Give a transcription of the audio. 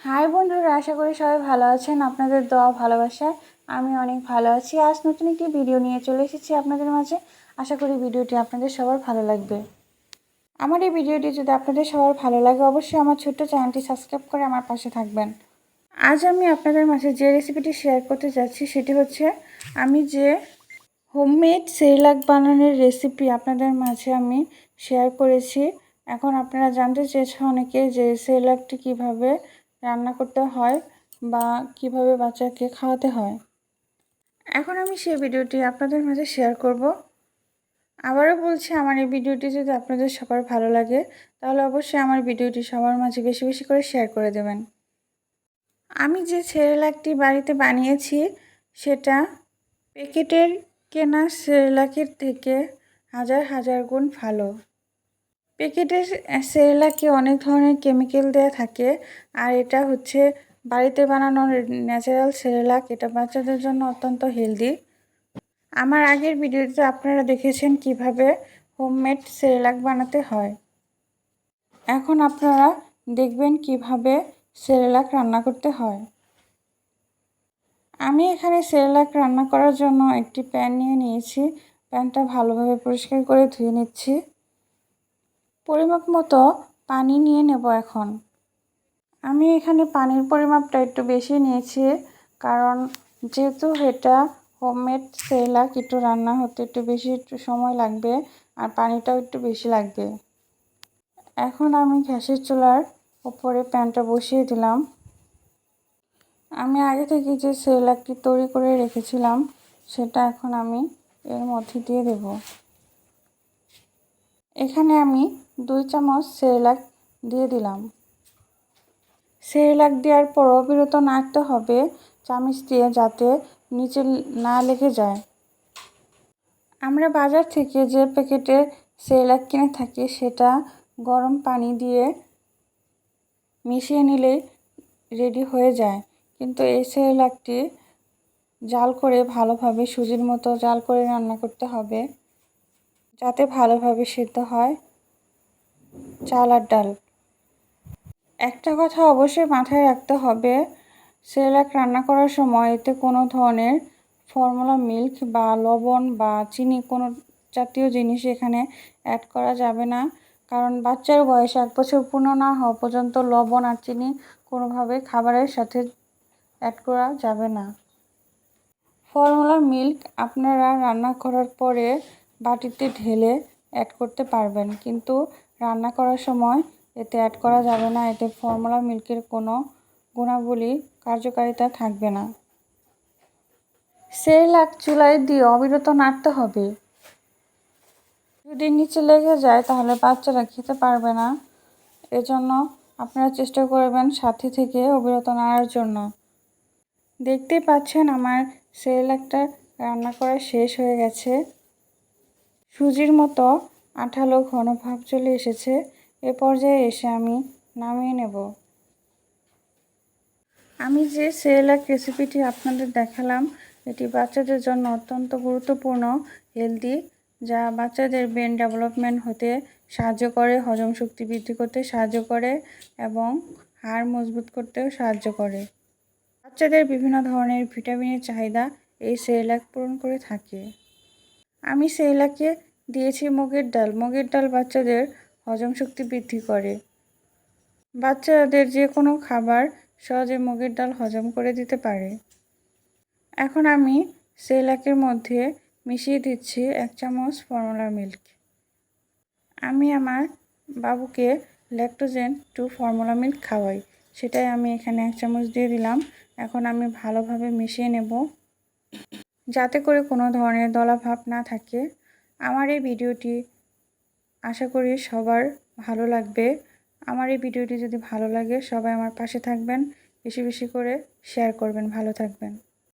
High বন্ধুরা, আশা করি সবাই ভালো আছেন। আপনাদের দোয়া ভালোবাসায় আমি অনেক ভালো আছি। আজ নতুন একটি ভিডিও নিয়ে চলে এসেছি আপনাদের মাঝে। আশা করি ভিডিওটি আপনাদের সবার ভালো লাগবে। আমার এই ভিডিওটি যদি আপনাদের সবার ভালো লাগে, অবশ্যই আমার ছোট্ট চ্যানেলটি সাবস্ক্রাইব করে আমার পাশে থাকবেন। আজ আমি আপনাদের মাঝে যে রেসিপিটি শেয়ার করতে যাচ্ছি, সেটি হচ্ছে, আমি যে হোমমেড সেরিলাক বানানোর রেসিপি আপনাদের মাঝে আমি শেয়ার করেছি। এখন আপনারা জানতে চেয়েছেন অনেকে যে সেরিলাকটি কীভাবে রান্না করতে হয় বা কীভাবে বাচ্চাকে খাওয়াতে হয়। এখন আমি সেই ভিডিওটি আপনাদের মাঝে শেয়ার করব। আবারও বলছি, আমার এই ভিডিওটি যদি আপনাদের সবার ভালো লাগে, তাহলে অবশ্যই আমার ভিডিওটি সবার মাঝে বেশি বেশি করে শেয়ার করে দেবেন। আমি যে সেরেলাকটি বাড়িতে বানিয়েছি, সেটা প্যাকেটের কেনা সেরেলাকের থেকে হাজার হাজার গুণ ভালো। প্যাকেটের সেরেলাকে অনেক ধরনের কেমিক্যাল দেওয়া থাকে? আর এটা হচ্ছে বাড়িতে বানানো ন্যাচারাল সেরেলাক এটা বাচ্চাদের জন্য অত্যন্ত হেলদি। আমার আগের ভিডিওতে আপনারা দেখেছেন কীভাবে হোমমেড সেরেলাক বানাতে হয়। এখন আপনারা দেখবেন কীভাবে সেরেলাক রান্না করতে হয়। আমি এখানে সেরেলাক রান্না করার জন্য একটি প্যান নিয়ে নিয়েছি। প্যানটা ভালোভাবে পরিষ্কার করে ধুয়ে নিচ্ছি। পরিমাপ মতো পানি নিয়ে নেব এখন। আমি এখানে পানির পরিমাপটা একটু বেশি নিয়েছি, কারণ যেহেতু এটা হোমমেড সেলাক একটু রান্না হতে একটু বেশি একটু সময় লাগবে আর পানিটাও একটু বেশি লাগবে। এখন আমি গ্যাসের চুলার উপরে প্যানটা বসিয়ে দিলাম। আমি আগে থেকে যে সেলাকটি তৈরি করে রেখেছিলাম, সেটা এখন আমি এর মধ্যে দিয়ে দেব। এখানে আমি দুই চামচ সেরেলাক দিয়ে দিলাম। সেরেলাক দেওয়ার পর অবিরত নাড়তে হবে চামচ দিয়ে যাতে নিচে না লেগে যায়। আমরা বাজার থেকে যে প্যাকেটে সেরেলাক কিনে থাকি সেটা গরম পানি দিয়ে মিশিয়ে নিলেই রেডি হয়ে যায়। কিন্তু এই সেরেলাকটি জাল করে ভালোভাবে সুজির মতো জাল করে রান্না করতে হবে। যাতে ভালোভাবে সিদ্ধ হয় চাল আর ডাল। একটা কথা অবশ্যই মাথায় রাখতে হবে, সেরেলাক রান্না করার সময় এতে কোনো ধরনের ফর্মুলা মিল্ক বা লবণ বা চিনি কোনো জাতীয় জিনিস এখানে অ্যাড করা যাবে না। কারণ বাচ্চার বয়স এক বছর পূর্ণ না হওয়া পর্যন্ত লবণ আর চিনি কোনোভাবে খাবারের সাথে অ্যাড করা যাবে না। ফর্মুলা মিল্ক আপনারা রান্না করার পরে বাটিতে ঢেলে অ্যাড করতে পারবেন। কিন্তু রান্না করার সময় এতে অ্যাড করা যাবে না। এতে ফর্মুলা মিল্কের কোনো গুণাবলী, কার্যকারিতা থাকবে না। সেরেলাক চুলায় দিয়ে অবিরত নাড়তে হবে। যদি নিচে লেগে যায়, তাহলে বাচ্চারা খেতে পারবে না। এজন্য আপনারা চেষ্টা করবেন সাথে থেকে অবিরত নাড়ার জন্য। দেখতেই পাচ্ছেন আমার সেরেলাকটা রান্না করা শেষ হয়ে গেছে। সুজির মতো আঠালো ঘন ভাব চলে এসেছে, এ পর্যায়ে এসে আমি নামিয়ে নেব। আমি যে সেরেলাক রেসিপিটি আপনাদের দেখালাম, এটি বাচ্চাদের জন্য অত্যন্ত গুরুত্বপূর্ণ হেলদি যা বাচ্চাদের ব্রেন ডেভেলপমেন্ট হতে সাহায্য করে, হজম শক্তি বৃদ্ধি করতে সাহায্য করে এবং হাড় মজবুত করতেও সাহায্য করে। বাচ্চাদের বিভিন্ন ধরনের ভিটামিনের চাহিদা এই সেরেলাক পূরণ করে থাকে। আমি সেরেলাকে দিয়েছি মুগের ডাল। মুগের ডাল বাচ্চাদের হজম শক্তি বৃদ্ধি করে। বাচ্চাদের যে কোনো খাবার সহজে মুগের ডাল হজম করে দিতে পারে। এখন আমি সেলাকের মধ্যে মিশিয়ে দিচ্ছি এক চামচ ফর্মুলা মিল্ক। আমি আমার বাবুকে ল্যাকটোজেন টু ফর্মুলা মিল্ক খাওয়াই। সেটাই আমি এখানে এক চামচ দিয়ে দিলাম। এখন আমি ভালোভাবে মিশিয়ে নেব। যাতে করে কোনো ধরনের দলাভাব না থাকে। আমার এই ভিডিওটি আশা করি সবার ভালো লাগবে। আমার এই ভিডিওটি যদি ভালো লাগে, সবাই আমার পাশে থাকবেন, বেশি বেশি করে শেয়ার করবেন, ভালো থাকবেন।